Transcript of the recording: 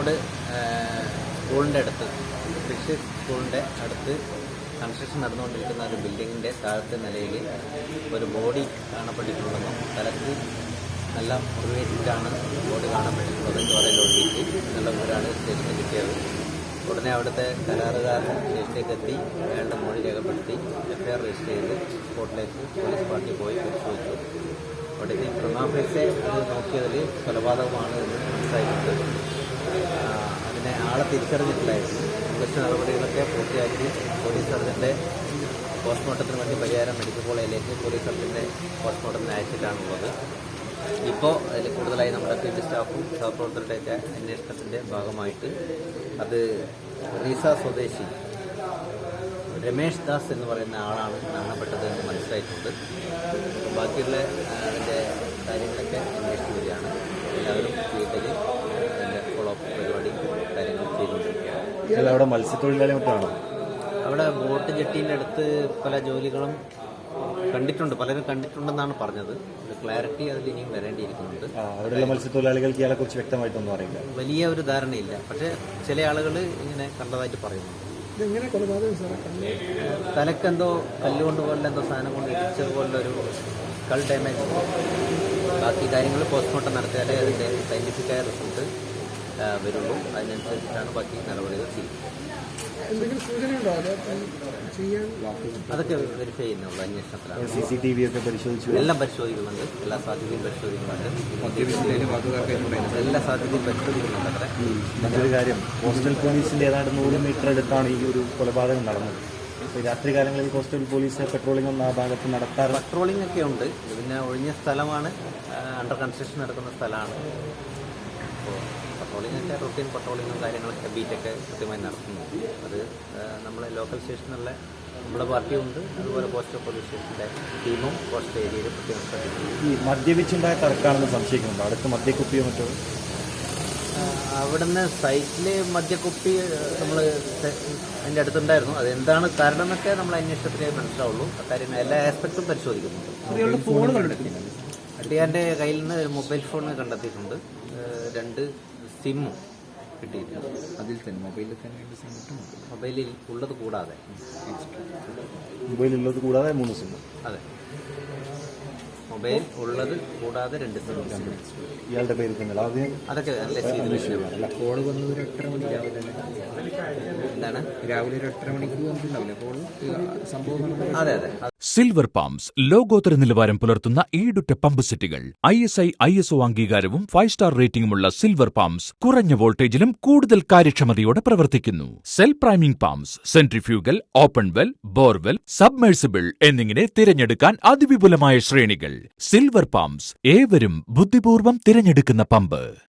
കോഴിക്കോട് സ്കൂളിന്റെ അടുത്ത് കൃഷി സ്കൂളിന്റെ അടുത്ത് കൺസ്ട്രക്ഷൻ നടന്നുകൊണ്ടിരിക്കുന്ന ഒരു ബിൽഡിങ്ങിന്റെ താഴത്തെ നിലയിൽ ഒരു ബോഡി കാണപ്പെട്ടിട്ടുണ്ടെന്നും തലക്ക് നല്ല മുറിവേറ്റിട്ടാണ് ബോഡി കാണപ്പെട്ടിട്ടുള്ളത് ചോരയിൽ ഒഴുകിയിട്ട് എന്നുള്ള വിവരമാണ് സ്റ്റേഷനിൽ കിട്ടിയത്. ഉടനെ അവിടുത്തെ കരാറുകാരൻ സ്റ്റേഷനിലേക്ക് എത്തി അയാളുടെ മൊഴി രേഖപ്പെടുത്തി എഫ്ഐആർ രജിസ്റ്റർ ചെയ്ത് സ്പോട്ടിലേക്ക് പോലീസ് പാർട്ടി പോയി പരിശോധിച്ചു അവിടേക്ക് പ്രമാഫേസെ അത് നോക്കിയതിൽ കൊലപാതകമാണ് എന്ന് മനസ്സിലായിട്ടുണ്ട്. ആ, അതിനെ ആളെ തിരിച്ചറിഞ്ഞിട്ടില്ലായിരുന്നു ഇൻവെസ്റ്റ് നടപടികളൊക്കെ പൂർത്തിയാക്കി പോലീസ് സർജന്റെ പോസ്റ്റ്മോർട്ടത്തിന് വേണ്ടി പരിഹാരം മെഡിക്കൽ കോളേജിലേക്ക് പോലീസ് സർജന്റെ പോസ്റ്റ്മോർട്ടത്തിന് അയച്ചിട്ടാണുള്ളത്. ഇപ്പോൾ അതിൽ കൂടുതലായി നമ്മുടെ ഫീൽഡ് സ്റ്റാഫും സഹപ്രവർത്തകരുടെയൊക്കെ അന്വേഷണത്തിന്റെ ഭാഗമായിട്ട് അത് റീസ സ്വദേശി രമേഷ് ദാസ് എന്ന് പറയുന്ന ആളാണ് മരണപ്പെട്ടത് എന്ന് മനസ്സിലായിട്ടുണ്ട്. ബാക്കിയുള്ള അതിന്റെ കാര്യങ്ങളൊക്കെ അന്വേഷിച്ചു വരികയാണ്. എല്ലാവരും ഫീൽഡിൽ പരിപാടി കാര്യങ്ങൾ ചെയ്തുകൊണ്ടിരിക്കുകയാണ്. അവിടെ മത്സ്യത്തൊഴിലാളി മറ്റാണോ അവിടെ ബോട്ട് ജെട്ടീന്റെ അടുത്ത് പല ജോലികളും കണ്ടിട്ടുണ്ട് പലരും കണ്ടിട്ടുണ്ടെന്നാണ് പറഞ്ഞത്. ഒരു ക്ലാരിറ്റി അതിൽ ഇനിയും വരേണ്ടിയിരിക്കുന്നുണ്ട്. അവിടെയുള്ള മത്സ്യത്തൊഴിലാളികൾക്ക് ഇയാളെ കുറിച്ച് വ്യക്തമായിട്ടൊന്നും അറിയില്ല. വലിയ ഒരു ധാരണയില്ല. പക്ഷേ ചില ആളുകൾ ഇങ്ങനെ കണ്ടതായിട്ട് പറയുന്നു. തലക്കെന്തോ കല്ലുകൊണ്ട് പോലെ എന്തോ സാധനം കൊണ്ട് ഇടിച്ചത് പോലുള്ള ഒരു കൾ ഡാമേജ് ബാക്കി കാര്യങ്ങൾ പോസ്റ്റ്മോർട്ടം നടത്തിയാലേ അതിന്റെ സയന്റിഫിക്കായ റിസൾട്ട് വരുള്ളൂ. അതിനനുസരിച്ചിട്ടാണ് ബാക്കി നടപടികൾ ചെയ്യുന്നത്. അതൊക്കെ വെരിഫൈ ചെയ്യുന്നുള്ളൂ അന്വേഷണത്തിലാണ്. സി സി ടി വി ഒക്കെ പരിശോധിച്ചു. എല്ലാം പരിശോധിക്കുന്നുണ്ട്. എല്ലാ സാധ്യതയും പരിശോധിക്കുന്നുണ്ട്. എല്ലാ സാധ്യതയും പരിശോധിക്കുന്നുണ്ട് അത്ര. മറ്റൊരു കാര്യം കോസ്റ്റൽ പോലീസിന്റെ ഏതാണ്ട് നൂറ് മീറ്റർ അടുത്താണ് ഈ ഒരു കൊലപാതകം നടന്നത്. രാത്രി കാലങ്ങളിൽ കോസ്റ്റൽ പോലീസ് പെട്രോളിംഗ് ഒന്നും ആ ഭാഗത്ത് നടത്താറ് പെട്രോളിംഗ് ഒക്കെ ഉണ്ട്. പിന്നെ ഒഴിഞ്ഞ സ്ഥലമാണ്. അണ്ടർ കൺസ്ട്രക്ഷൻ നടക്കുന്ന സ്ഥലമാണ്. അപ്പോൾ പട്രോളിംഗ് ഒക്കെ റൂട്ടീൻ പട്രോളിങ്ങും കാര്യങ്ങളൊക്കെ ബീറ്റൊക്കെ കൃത്യമായി നടത്തുന്നു. അത് നമ്മളെ ലോക്കൽ സ്റ്റേഷനിലുള്ള നമ്മുടെ പാർട്ടിയുണ്ട് അതുപോലെ പോസ്റ്റ് പോലീസ് സ്റ്റേഷന്റെ ടീമും പോസ്റ്റ് ഏരിയയിൽ പ്രത്യേകം ശ്രദ്ധിക്കുന്നു. ഈ മദ്യപിച്ചുണ്ടായ തിരക്കാണെന്ന് സംശയിക്കുന്നുണ്ട്? അടുത്ത് മദ്യക്കുപ്പിയോ മറ്റോ? അവിടുന്ന് സൈറ്റിൽ മദ്യക്കുപ്പി നമ്മൾ അതിന്റെ അടുത്തുണ്ടായിരുന്നു. അത് എന്താണ് കാരണം എന്നൊക്കെ നമ്മൾ അന്വേഷണത്തിലേ മനസ്സിലാവുള്ളൂ. അക്കാര്യം എല്ലാ ആസ്പെക്ടും പരിശോധിക്കുന്നുണ്ട്. അട്ടിയാന്റെ കയ്യിൽ നിന്ന് മൊബൈൽ ഫോൺ കണ്ടെത്തിയിട്ടുണ്ട്. രണ്ട് സിമ്മും കിട്ടിയിട്ടുണ്ട്. അതിൽ തന്നെ മൊബൈലിൽ തന്നെ രണ്ട് സിം കിട്ടും. മൊബൈലിൽ ഉള്ളത് കൂടാതെ. കൂടാതെ മൂന്ന് സിം. അതെ. മൊബൈൽ ഉള്ളത് കൂടാതെ രണ്ട് സിം ഇയാളുടെ പേര് തന്നെ ആദ്യം അതൊക്കെ കോൾ വന്നത് ഒരു എട്ടര മണി രാവിലെ എന്താണ്? രാവിലെ ഒരു എട്ടര മണിക്ക് വന്നിട്ടുണ്ടാവില്ലേ കോൾ സംഭവം അതെ അതെ. സിൽവർ പാംസ് ലോകോത്തര നിലവാരം പുലർത്തുന്ന ഈടുറ്റ പമ്പ് സെറ്റുകൾ I S I I S O അംഗീകാരവും ഫൈവ് സ്റ്റാർ റേറ്റിംഗുമുള്ള സിൽവർ പാംസ് കുറഞ്ഞ വോൾട്ടേജിലും കൂടുതൽ കാര്യക്ഷമതയോടെ പ്രവർത്തിക്കുന്നു. Self priming pumps centrifugal open well borewell submersible എന്നിങ്ങനെ തിരഞ്ഞെടുക്കാൻ അതിവിപുലമായ ശ്രേണികൾ. സിൽവർ പാംസ് ഏവരും ബുദ്ധിപൂർവം തിരഞ്ഞെടുക്കുന്ന പമ്പ്.